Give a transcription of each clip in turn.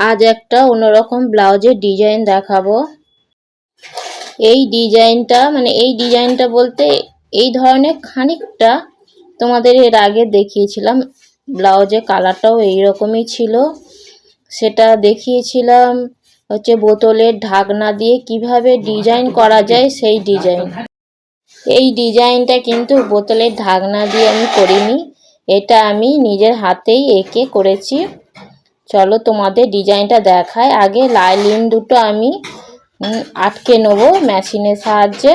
আজ একটা অন্যরকম ব্লাউজের ডিজাইন দেখাবো। এই ডিজাইনটা মানে এই ডিজাইনটা বলতে এই ধরনের খানিকটা তোমাদের এর আগে দেখিয়েছিলাম। ব্লাউজের কালারটাও এইরকমই ছিল। সেটা দেখিয়েছিলাম হচ্ছে বোতলের ঢাকনা দিয়ে কীভাবে ডিজাইন করা যায় সেই ডিজাইন। এই ডিজাইনটা কিন্তু বোতলের ঢাকনা দিয়ে আমি করিনি। এটা আমি নিজের হাতেই এঁকে করেছি। চলো তোমাদের ডিজাইনটা দেখায় আগে লাইলিন দুটো আমি আটকে নেব মেশিনের সাহায্যে।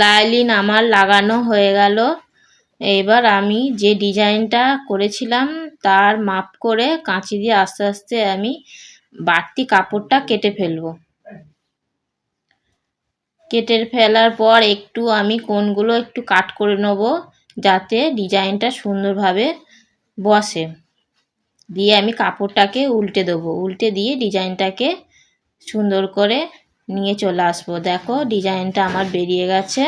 লাইলিন আমার লাগানো হয়ে গেল। এবার আমি যে ডিজাইনটা করেছিলাম, তার মাপ করে কাঁচি দিয়ে আস্তে আস্তে আমি বাড়তি কাপড়টা কেটে ফেলব। কেটে ফেলার পর একটু আমি কোনগুলো একটু কাট করে নেব, যাতে ডিজাইনটা সুন্দরভাবে বসে। দিয়ে আমি কাপড়টাকে উল্টে দেবো, উল্টে দিয়ে ডিজাইনটাকে সুন্দর করে নিয়ে চলে আসব। দেখো, ডিজাইনটা আমার বেরিয়ে গেছে।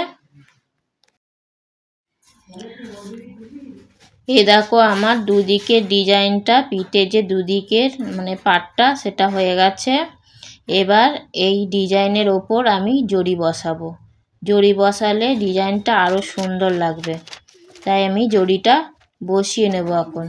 এ দেখো আমার দুদিকের ডিজাইনটা, পিঠে যে দুদিকের মানে পাটটা, সেটা হয়ে গেছে। এবার এই ডিজাইনের ওপর আমি জড়ি বসাবো। জড়ি বসালে ডিজাইনটা আরও সুন্দর লাগবে। তাই আমি জড়িটা বসিয়ে নেব এখন।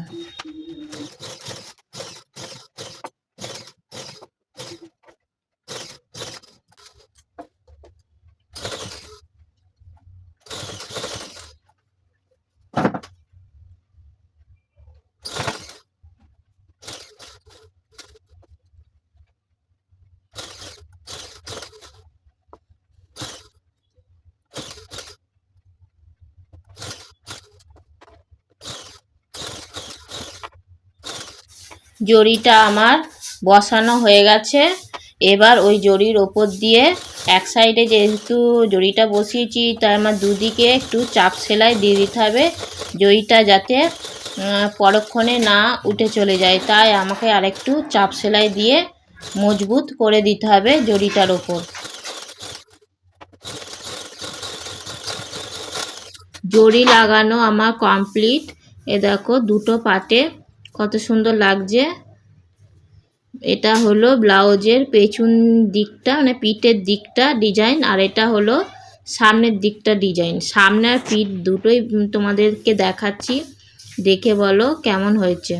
জড়িটা আমার বসানো হয়ে গেছে। এবার ওই জড়ির ওপর দিয়ে এক সাইডে যেহেতু জড়িটা বসিয়েছি, তাই আমার দুদিকে একটু চাপ সেলাই দিয়ে দিতে হবে। জড়িটা যাতে পরক্ষণে না উঠে চলে যায়, তাই আমাকে আরেকটু চাপ সেলাই দিয়ে মজবুত করে দিতে হবে জড়িটার ওপর। জড়ি লাগানো আমার কমপ্লিট এ দেখো, দুটো পাটে কত সুন্দর লাগছে। এটা হলো ব্লাউজের পেছন দিকটা মানে পিঠের দিকটা ডিজাইন আর এটা হলো সামনের দিকটা ডিজাইন সামনে আর পিঠ দুটোই তোমাদেরকে দেখাচ্ছি। দেখে বলো কেমন হয়েছে।